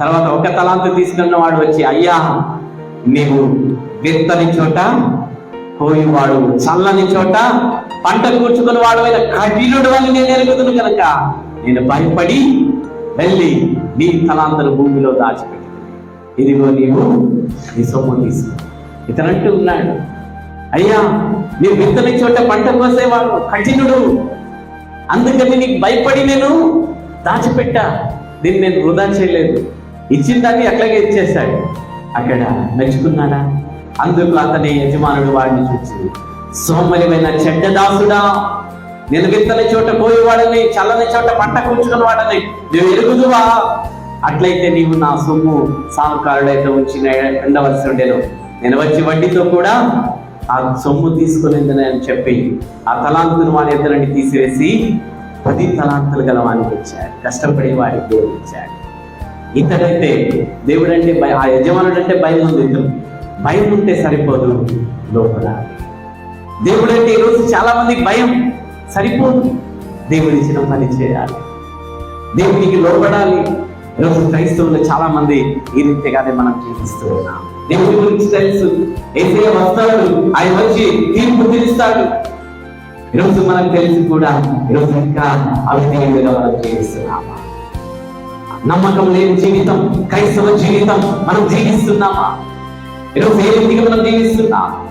తర్వాత ఒక తలాంతు తీసుకున్న వాడు వచ్చి అయ్యా నీవు విత్తని చోట కోయివాడు చల్లని చోట పంట కూర్చుకుని వాడు అయిన కఠినుడు అని నేను ఎరుగుదును కనుక నేను భయపడి వెళ్ళి నీ తలాంతరు భూమిలో దాచిపెట్టి ఇదిగో నీవు నీ సొమ్ము తీసుకో. ఇతనంటూ ఉన్నాడు అయ్యా నీ విత్తని చోట పంట కోసేవాడు కఠినుడు. అందుకని నీకు భయపడి నేను దాచిపెట్టా. దీన్ని నేను వృధా చేయలేదు. ఇచ్చిన దాన్ని ఎట్లాగే ఇచ్చేశాడు. అక్కడ మెచ్చుకున్నాడా అందుకు అతని యజమానుడు వాడిని చూసి సోమరిమైన చెడ్డదాసుడా నేను విత్తని చోట పోయేవాడని చల్లని చోట పంట కూర్చుకున్న వాడని నువ్వు ఎరుగుదువా? అట్లయితే నీవు నా సొమ్ము సాహుకారుడైతే ఉంచిన ఉండవలసి ఉండేను. నేను వచ్చి వడ్డీతో కూడా ఆ సొమ్ము తీసుకునిందని అని చెప్పి ఆ తలాంతులు వాని ఇద్దరిని తీసివేసి పది తలాంతులు గల వానికి ఇచ్చాడు. కష్టపడే వాడికి ఇచ్చాడు. ఇతడైతే దేవుడు అంటే ఆ యజమానుడు అంటే భయం ఉంది. ఇతను భయం ఉంటే సరిపోదు లోపల. దేవుడు అంటే ఈరోజు చాలా మందికి భయం సరిపోదు. దేవుడు ఇచ్చిన పని చేయాలి. దేవునికి లోపడాలి ఈరోజు క్రైస్తవులు చాలా మంది ఈ రీతిగానే మనం జీవిస్తూ ఉన్నాం. దేవుడి గురించి తెలుసు. ఏసే వస్తాడు ఆయన వచ్చి తీర్పు తీరుస్తాడు. ఈరోజు మనకు తెలిసి కూడా ఈరోజు ఇంకా అవిధేయులుగా మనం జీవిస్తున్నామా? నమ్మకం లేని జీవితం క్రైస్తవ జీవితం మనం జీవిస్తున్నామా? ఈరోజు ఏ రీతిగా మనం జీవిస్తున్నాం